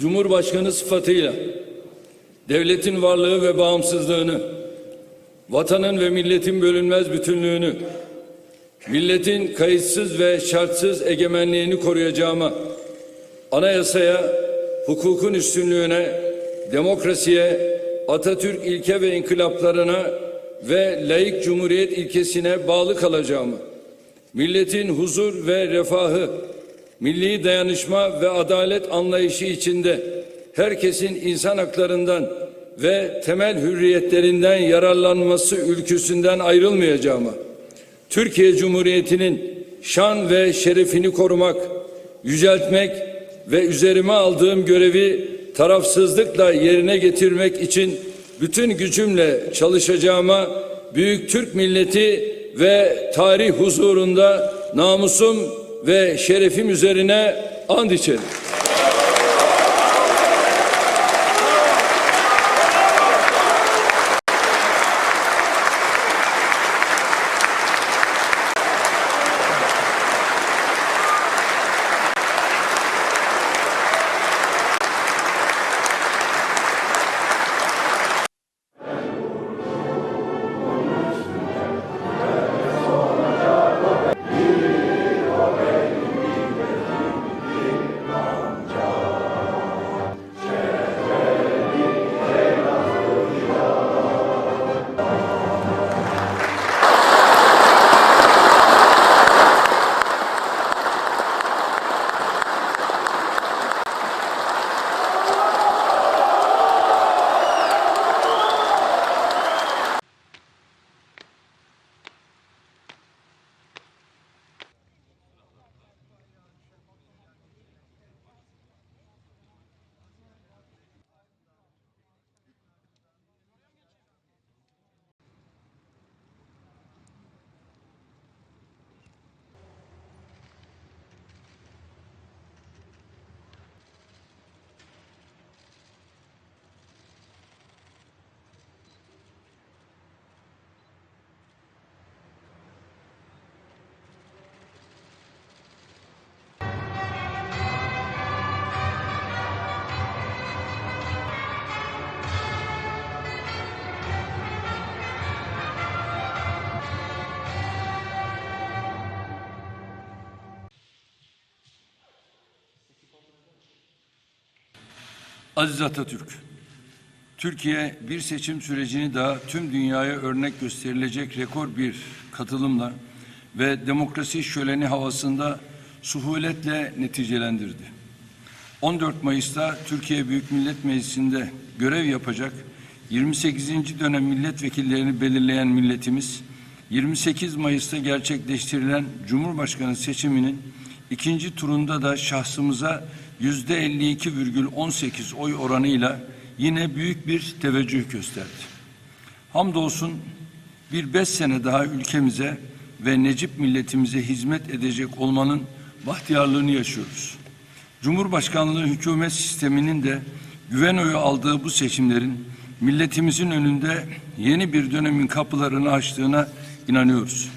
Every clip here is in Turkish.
Cumhurbaşkanı sıfatıyla devletin varlığı ve bağımsızlığını, vatanın ve milletin bölünmez bütünlüğünü, milletin kayıtsız ve şartsız egemenliğini koruyacağıma, anayasaya, hukukun üstünlüğüne, demokrasiye, Atatürk ilke ve inkılaplarına ve laik cumhuriyet ilkesine bağlı kalacağımı, milletin huzur ve refahı, milli dayanışma ve adalet anlayışı içinde herkesin insan haklarından ve temel hürriyetlerinden yararlanması ülküsünden ayrılmayacağıma, Türkiye Cumhuriyeti'nin şan ve şerefini korumak, yüceltmek ve üzerime aldığım görevi tarafsızlıkla yerine getirmek için bütün gücümle çalışacağıma büyük Türk milleti ve tarih huzurunda namusum ve şerefim üzerine and içerim. Aziz Atatürk, Türkiye bir seçim sürecini daha tüm dünyaya örnek gösterilecek rekor bir katılımla ve demokrasi şöleni havasında suhuletle neticelendirdi. 14 Mayıs'ta Türkiye Büyük Millet Meclisi'nde görev yapacak 28. dönem milletvekillerini belirleyen milletimiz 28 Mayıs'ta gerçekleştirilen Cumhurbaşkanı seçiminin ikinci turunda da şahsımıza yüzde 52,18 oy oranıyla yine büyük bir teveccüh gösterdi. Hamdolsun bir beş sene daha ülkemize ve Necip milletimize hizmet edecek olmanın bahtiyarlığını yaşıyoruz. Cumhurbaşkanlığı hükümet sisteminin de güven oyu aldığı bu seçimlerin milletimizin önünde yeni bir dönemin kapılarını açtığına inanıyoruz.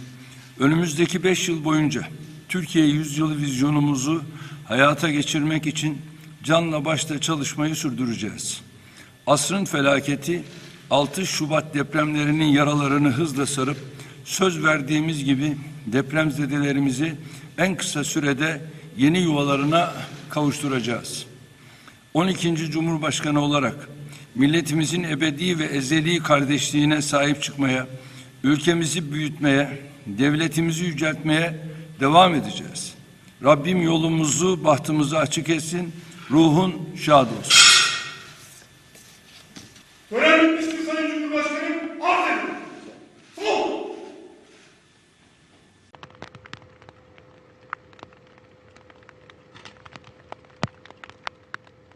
Önümüzdeki beş yıl boyunca Türkiye yüzyılı vizyonumuzu hayata geçirmek için canla başla çalışmayı sürdüreceğiz. Asrın felaketi 6 Şubat depremlerinin yaralarını hızla sarıp söz verdiğimiz gibi depremzedelerimizi en kısa sürede yeni yuvalarına kavuşturacağız. 12. Cumhurbaşkanı olarak milletimizin ebedi ve ezeli kardeşliğine sahip çıkmaya, ülkemizi büyütmeye, devletimizi yüceltmeye devam edeceğiz. Rabbim yolumuzu, bahtımızı açık etsin. Ruhun şad olsun.